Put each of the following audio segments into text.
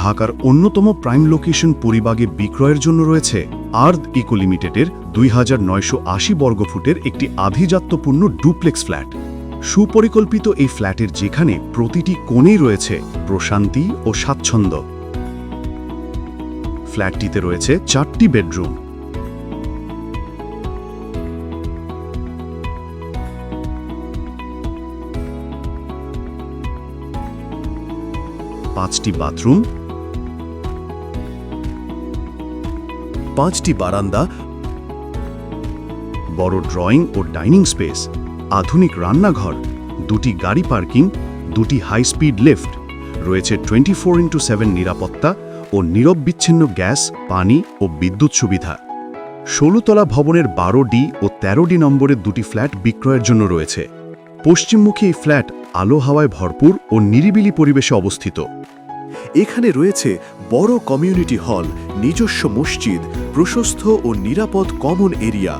ঢাকার অন্যতম prime location পরিবাগে বিক্রয়ের জন্য রয়েছে আর্থ ইকো লিমিটেডের দুই বর্গফুটের একটি আভিজাত্যপূর্ণ ডুপ্লেক্স ফ্ল্যাট। সুপরিকল্পিত এই ফ্ল্যাটের যেখানে প্রতিটি কোণেই রয়েছে প্রশান্তি ও স্বাচ্ছন্দ্য। ফ্ল্যাটটিতে রয়েছে চারটি বেডরুম। পাঁচটি বাথরুম পাঁচটি বারান্দা, বড় ড্রয়িং ও ডাইনিং স্পেস, আধুনিক রান্নাঘর, দুটি গাড়ি পার্কিং, দুটি হাই স্পিড লিফট, রয়েছে টোয়েন্টি ফোর ইন্টু সেভেন নিরাপত্তা ও নীরব বিচ্ছিন্ন গ্যাস, পানি ও বিদ্যুৎ সুবিধা। ষোলোতলা ভবনের বারো ডি ও তেরো ডি নম্বরের দুটি ফ্ল্যাট বিক্রয়ের জন্য রয়েছে। পশ্চিমমুখী এই ফ্ল্যাট আলো হাওয়ায় ভরপুর ও নিরিবিলি পরিবেশে অবস্থিত। এখানে রয়েছে বড় কমিউনিটি হল, নিজস্ব মসজিদ প্রশস্ত ও নিরাপদ common area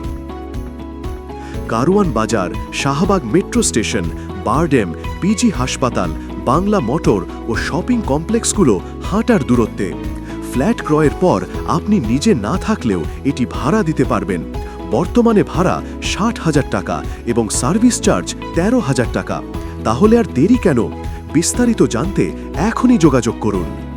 Karwan Bazar, Shahbag metro station BIRDEM, PG হাসপাতাল, বাংলা মোটর ও শপিং কমপ্লেক্সগুলো হাঁটার দূরত্বে। ফ্ল্যাট ক্রয়ের পর আপনি নিজে না থাকলেও এটি ভাড়া দিতে পারবেন। বর্তমানে ভাড়া ষাট হাজার টাকা এবং সার্ভিস চার্জ তেরো হাজার টাকা। তাহলে আর দেরি কেন? বিস্তারিত জানতে এখনই যোগাযোগ করুন।